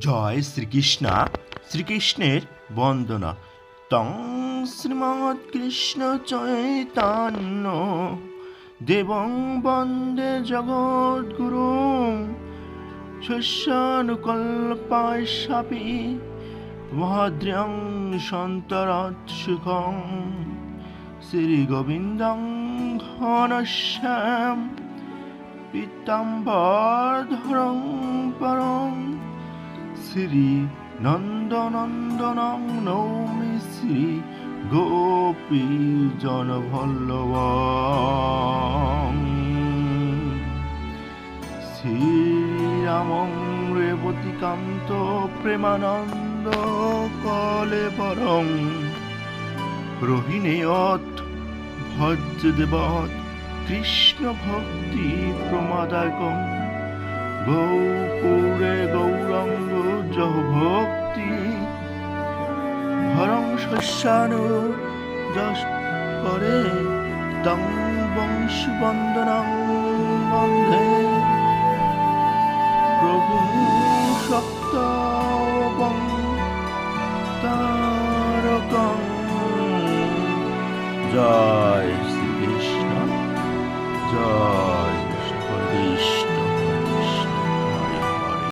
জয় শ্রীকৃষ্ণা, শ্রীকৃষ্ণের বন্দনা। তং শ্রীমৎ কৃষ্ণ চৈতন্য। দেবং বন্দে জগদ্গুরু। শস্যানুকল্পাশাপি ভদ্র্যং সন্তরৎসুখং শ্রীগোবিন্দং ঘনশ্যাম। পীতাম্বরধরং পরম শ্রী নন্দনন্দনং নৌমি শ্রী গোপী জনভল্লভ শ্রীরামং রেবতীকান্ত প্রেমানন্দ কলে বরং রোহিণেয়ত ভজ্রদেবত কৃষ্ণ ভক্তি প্রমাদায়কম। গৌপুরে জহ ভক্তি। হরং শস্যানু করে তং বংশবন্দনং বন্ধে। প্রভু সপ্ত তারকং জয় শ্রীকৃষ্ণ। জয়